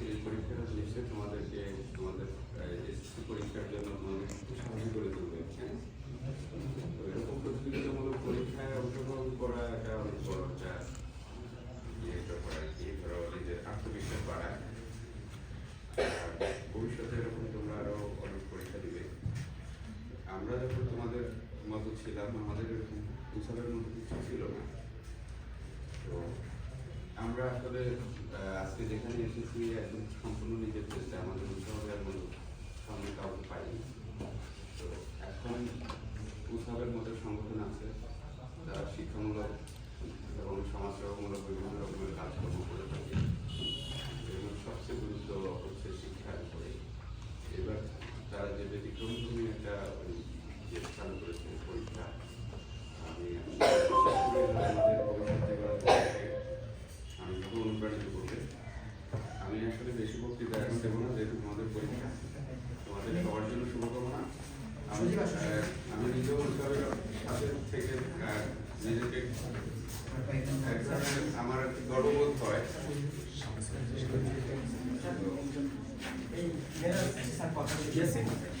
আজকের এই পরীক্ষাটা নিশ্চয়ই তোমাদেরকে, তোমাদের পরীক্ষার জন্য সাহায্য করে তুলবে হ্যাঁ? তো এরকম প্রতিযোগিতামূলক পরীক্ষায় অংশগ্রহণ করা একটা অনেক বড় একটা ইয়ে ব্যাপার ধরো নিজের আত্মবিশ্বাস বাড়ায়। ভবিষ্যতে এরকম তোমরা আরও অনেক পরীক্ষা দিবে। আমরা যখন তোমাদের মতো ছিলাম, আমাদের এরকম উৎসবের মতো কিছু ছিল না। আমরা আসলে আজকে যেখানে এসেছি, একদম সম্পূর্ণ নিজের চেষ্টা আমাদের উৎসব এমন সামনে কাউকে পাইনি। তো এখন উৎসবের মতো সংগঠন আছে যারা শিক্ষামূলক এবং সমাজসেবামূলক বিভিন্ন রকমের কাজকর্ম করে থাকে। মধ্যে সবচেয়ে গুরুত্ব হচ্ছে শিক্ষার উপরে। এবার তারা যে ব্যতিক্রমধর্মী একটা যে চালু করেছে, পরীক্ষা, আমি আসলে বেশি বক্তৃতা দেবো না যেহেতু তোমাদের পরীক্ষা। তোমাদের সবার জন্য শুভকামনা। আমি আমি নিজেও সাথে থেকে নিজেকে আমার গর্ববোধ হয়। Yes, বলছে